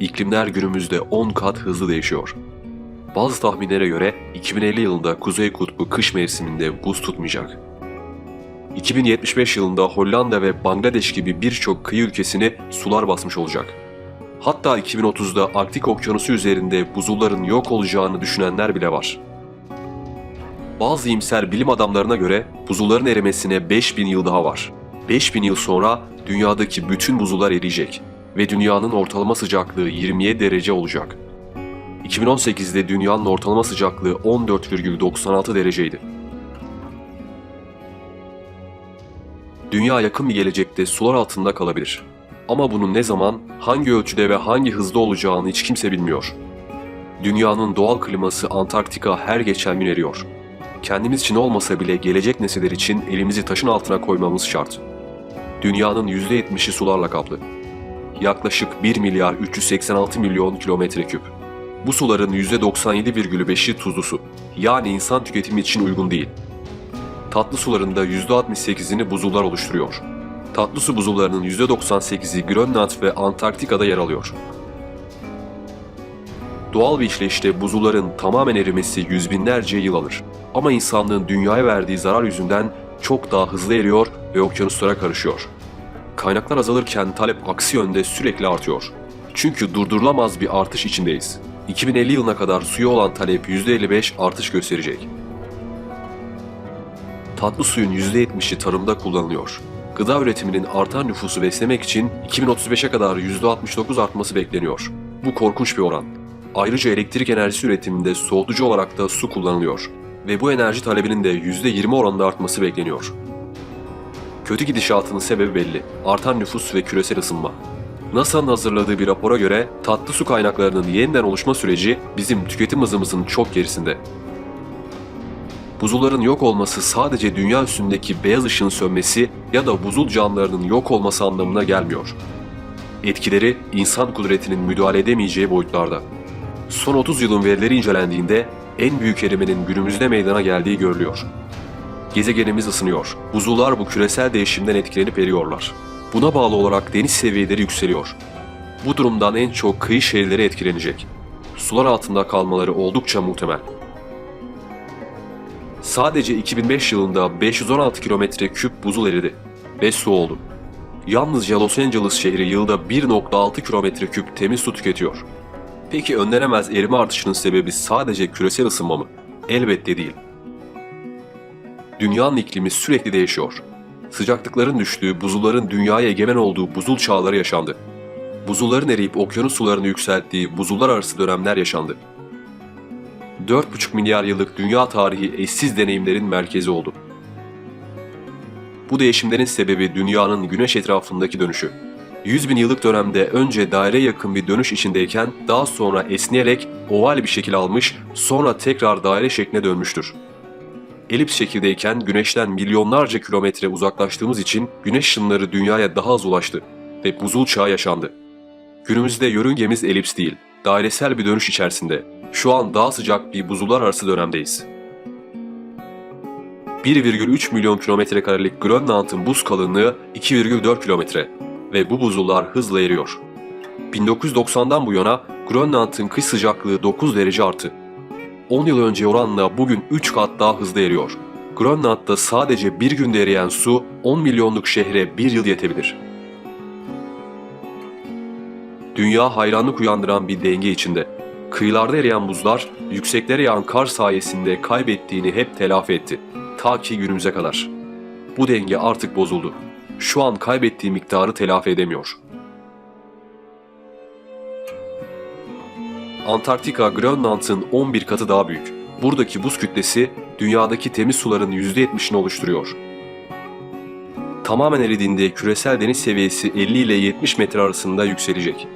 iklimler günümüzde 10 kat hızlı değişiyor. Bazı tahminlere göre 2050 yılında Kuzey Kutbu kış mevsiminde buz tutmayacak. 2075 yılında Hollanda ve Bangladeş gibi birçok kıyı ülkesini sular basmış olacak. Hatta 2030'da Arktik Okyanusu üzerinde buzulların yok olacağını düşünenler bile var. Bazı iyimser bilim adamlarına göre buzulların erimesine 5000 yıl daha var. 5000 yıl sonra dünyadaki bütün buzullar eriyecek ve dünyanın ortalama sıcaklığı 27 derece olacak. 2018'de dünyanın ortalama sıcaklığı 14,96 dereceydi. Dünya yakın bir gelecekte sular altında kalabilir. Ama bunun ne zaman, hangi ölçüde ve hangi hızda olacağını hiç kimse bilmiyor. Dünyanın doğal kliması Antarktika her geçen gün eriyor. Kendimiz için olmasa bile gelecek nesiller için elimizi taşın altına koymamız şart. Dünyanın %70'i sularla kaplı. Yaklaşık 1 milyar 386 milyon kilometre küp. Bu suların %97,5'i tuzlu su. Yani insan tüketimi için uygun değil. Tatlı suların da %68'ini buzullar oluşturuyor. Tatlı su buzullarının %98'i Grönland ve Antarktika'da yer alıyor. Doğal bir işleyişte buzulların tamamen erimesi yüz binlerce yıl alır. Ama insanlığın dünyaya verdiği zarar yüzünden çok daha hızlı eriyor ve okyanuslara karışıyor. Kaynaklar azalırken talep aksi yönde sürekli artıyor. Çünkü durdurulamaz bir artış içindeyiz. 2050 yılına kadar suya olan talep %55 artış gösterecek. Tatlı suyun %70'i tarımda kullanılıyor. Gıda üretiminin artan nüfusu beslemek için 2035'e kadar %69 artması bekleniyor. Bu korkunç bir oran. Ayrıca elektrik enerjisi üretiminde soğutucu olarak da su kullanılıyor ve bu enerji talebinin de %20 oranında artması bekleniyor. Kötü gidişatının sebebi belli. Artan nüfus ve küresel ısınma. NASA'nın hazırladığı bir rapora göre tatlı su kaynaklarının yeniden oluşma süreci bizim tüketim hızımızın çok gerisinde. Buzulların yok olması sadece dünya üstündeki beyaz ışığın sönmesi ya da buzul canlılarının yok olması anlamına gelmiyor. Etkileri insan kudretinin müdahale edemeyeceği boyutlarda. Son 30 yılın verileri incelendiğinde en büyük erimenin günümüzde meydana geldiği görülüyor. Gezegenimiz ısınıyor. Buzullar bu küresel değişimden etkilenip eriyorlar. Buna bağlı olarak deniz seviyeleri yükseliyor. Bu durumdan en çok kıyı şehirleri etkilenecek. Sular altında kalmaları oldukça muhtemel. Sadece 2005 yılında 516 kilometre küp buzul eridi ve su oldu. Yalnızca Los Angeles şehri yılda 1.6 kilometre küp temiz su tüketiyor. Peki önlenemez erime artışının sebebi sadece küresel ısınma mı? Elbette değil. Dünyanın iklimi sürekli değişiyor. Sıcaklıkların düştüğü, buzulların dünyaya egemen olduğu buzul çağları yaşandı. Buzulların eriyip okyanus sularını yükselttiği buzullar arası dönemler yaşandı. 4,5 milyar yıllık dünya tarihi eşsiz deneyimlerin merkezi oldu. Bu değişimlerin sebebi dünyanın güneş etrafındaki dönüşü. 100 bin yıllık dönemde önce daire yakın bir dönüş içindeyken daha sonra esneyerek oval bir şekil almış sonra tekrar daire şekline dönmüştür. Elips şekildeyken güneşten milyonlarca kilometre uzaklaştığımız için güneş ışınları dünyaya daha az ulaştı ve buzul çağı yaşandı. Günümüzde yörüngemiz elips değil, dairesel bir dönüş içerisinde. Şu an daha sıcak bir buzullar arası dönemdeyiz. 1,3 milyon kilometre karelik Grönland'ın buz kalınlığı 2,4 kilometre ve bu buzullar hızla eriyor. 1990'dan bu yana Grönland'ın kış sıcaklığı 9 derece arttı. 10 yıl önce oranla bugün 3 kat daha hızlı eriyor. Grönland'da sadece bir günde eriyen su 10 milyonluk şehre bir yıl yetebilir. Dünya hayranlık uyandıran bir denge içinde. Kıyılarda eriyen buzlar, yükseklere yağan kar sayesinde kaybettiğini hep telafi etti. Ta ki günümüze kadar. Bu denge artık bozuldu. Şu an kaybettiği miktarı telafi edemiyor. Antarktika, Grönland'ın 11 katı daha büyük. Buradaki buz kütlesi dünyadaki temiz suların %70'ini oluşturuyor. Tamamen eridiğinde küresel deniz seviyesi 50 ile 70 metre arasında yükselecek.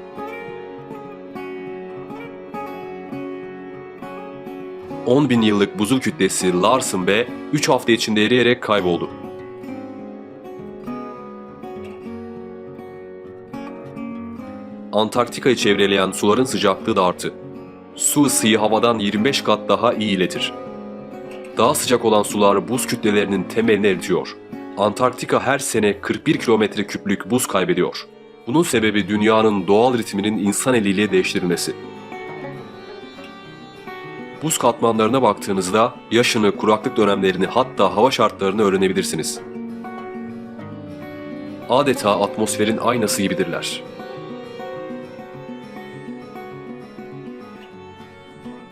...10 bin yıllık buzul kütlesi Larsen B 3 hafta içinde eriyerek kayboldu. Antarktika'yı çevreleyen suların sıcaklığı da arttı. Su ısıyı havadan 25 kat daha iyi iletir. Daha sıcak olan sular buz kütlelerinin temelini eritiyor. Antarktika her sene 41 kilometre küplük buz kaybediyor. Bunun sebebi dünyanın doğal ritminin insan eliyle değiştirilmesi. Buz katmanlarına baktığınızda yaşını, kuraklık dönemlerini hatta hava şartlarını öğrenebilirsiniz. Adeta atmosferin aynası gibidirler.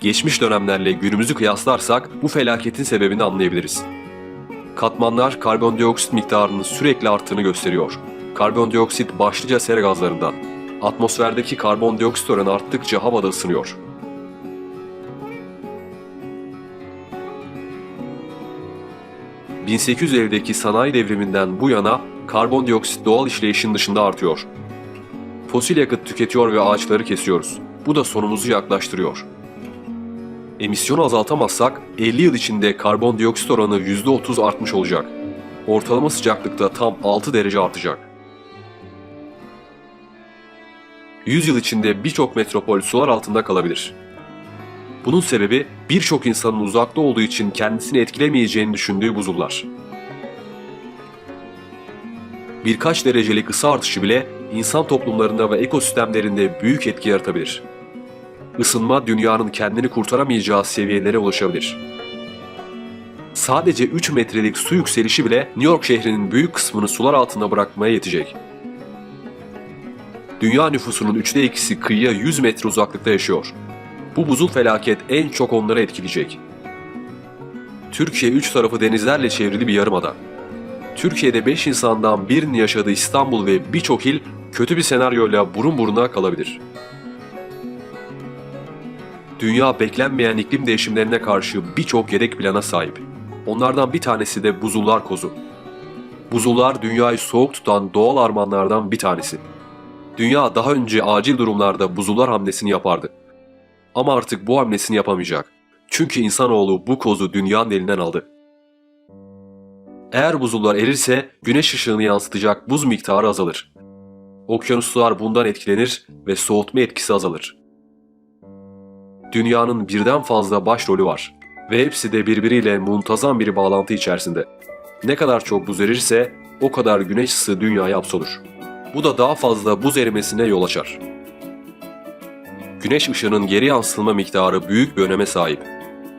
Geçmiş dönemlerle günümüzü kıyaslarsak bu felaketin sebebini anlayabiliriz. Katmanlar karbondioksit miktarının sürekli arttığını gösteriyor. Karbondioksit başlıca sera gazlarından. Atmosferdeki karbondioksit oranı arttıkça havada ısınıyor. ...1850'deki sanayi devriminden bu yana karbondioksit doğal işleyişin dışında artıyor. Fosil yakıt tüketiyor ve ağaçları kesiyoruz. Bu da sonumuzu yaklaştırıyor. Emisyonu azaltamazsak 50 yıl içinde karbondioksit oranı %30 artmış olacak. Ortalama sıcaklıkta tam 6 derece artacak. 100 yıl içinde birçok metropol sular altında kalabilir. Bunun sebebi birçok insanın uzakta olduğu için kendisini etkilemeyeceğini düşündüğü buzullar. Birkaç derecelik ısı artışı bile insan toplumlarında ve ekosistemlerinde büyük etki yaratabilir. Isınma dünyanın kendini kurtaramayacağı seviyelere ulaşabilir. Sadece 3 metrelik su yükselişi bile New York şehrinin büyük kısmını sular altında bırakmaya yetecek. Dünya nüfusunun üçte ikisi kıyıya 100 metre uzaklıkta yaşıyor. Bu buzul felaket en çok onları etkileyecek. Türkiye üç tarafı denizlerle çevrili bir yarımada. Türkiye'de 5 insandan birinin yaşadığı İstanbul ve birçok il kötü bir senaryoyla burun buruna kalabilir. Dünya beklenmeyen iklim değişimlerine karşı birçok yedek plana sahip. Onlardan bir tanesi de buzullar kozu. Buzullar dünyayı soğuk tutan doğal armanlardan bir tanesi. Dünya daha önce acil durumlarda buzullar hamlesini yapardı. Ama artık bu hamlesini yapamayacak. Çünkü insanoğlu bu kozu dünyanın elinden aldı. Eğer buzullar erirse güneş ışığını yansıtacak buz miktarı azalır. Okyanuslar bundan etkilenir ve soğutma etkisi azalır. Dünyanın birden fazla başrolü var ve hepsi de birbiriyle muntazam bir bağlantı içerisinde. Ne kadar çok buz erirse o kadar güneş ısı dünyaya hapsolur. Bu da daha fazla buz erimesine yol açar. Güneş ışığının geri yansıtılma miktarı büyük bir öneme sahip.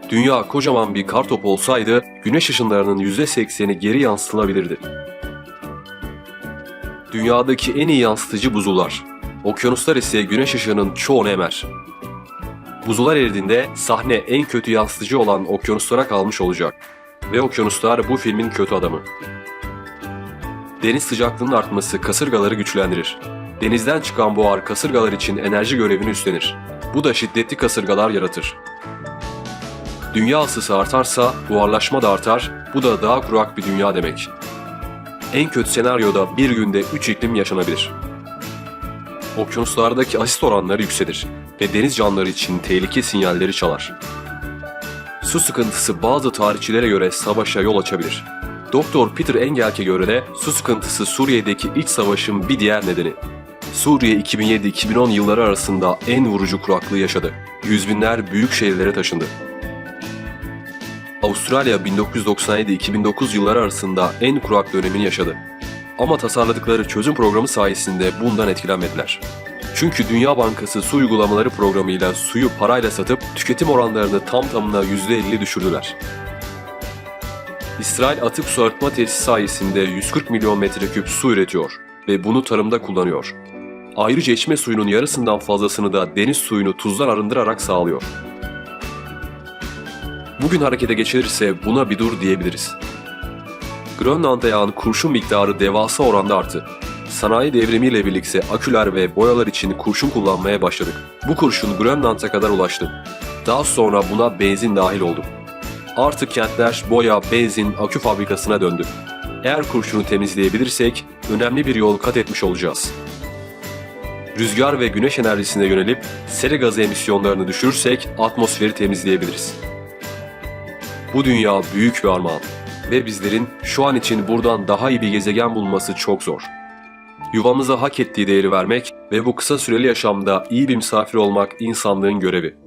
Dünya kocaman bir kartop olsaydı güneş ışınlarının %80'i geri yansıtılabilirdi. Dünyadaki en iyi yansıtıcı buzullar. Okyanuslar ise güneş ışığının çoğunu emer. Buzullar eridiğinde sahne en kötü yansıtıcı olan okyanuslara kalmış olacak. Ve okyanuslar bu filmin kötü adamı. Deniz sıcaklığının artması kasırgaları güçlendirir. Denizden çıkan buhar kasırgalar için enerji görevini üstlenir. Bu da şiddetli kasırgalar yaratır. Dünya ısısı artarsa buharlaşma da artar, bu da daha kurak bir dünya demek. En kötü senaryoda bir günde 3 iklim yaşanabilir. Okyanuslardaki asit oranları yükselir ve deniz canlıları için tehlike sinyalleri çalar. Su sıkıntısı bazı tarihçilere göre savaşa yol açabilir. Doktor Peter Engelk'e göre de su sıkıntısı Suriye'deki iç savaşın bir diğer nedeni. Suriye 2007-2010 yılları arasında en vurucu kuraklığı yaşadı. Yüz binler büyük şehirlere taşındı. Avustralya 1997-2009 yılları arasında en kurak dönemini yaşadı. Ama tasarladıkları çözüm programı sayesinde bundan etkilenmediler. Çünkü Dünya Bankası su uygulamaları programıyla suyu parayla satıp tüketim oranlarını tam tamına %50 düşürdüler. İsrail atık su arıtma tesisi sayesinde 140 milyon metreküp su üretiyor ve bunu tarımda kullanıyor. Ayrıca içme suyunun yarısından fazlasını da deniz suyunu tuzdan arındırarak sağlıyor. Bugün harekete geçilirse buna bir dur diyebiliriz. Grönland'a yağan kurşun miktarı devasa oranda arttı. Sanayi devrimiyle birlikte aküler ve boyalar için kurşun kullanmaya başladık. Bu kurşun Grönland'a kadar ulaştı. Daha sonra buna benzin dahil oldu. Artık kentler boya, benzin, akü fabrikasına döndü. Eğer kurşunu temizleyebilirsek önemli bir yol kat etmiş olacağız. Rüzgar ve güneş enerjisine yönelip sera gazı emisyonlarını düşürürsek atmosferi temizleyebiliriz. Bu dünya büyük bir armağan ve bizlerin şu an için buradan daha iyi bir gezegen bulması çok zor. Yuvamıza hak ettiği değeri vermek ve bu kısa süreli yaşamda iyi bir misafir olmak insanlığın görevi.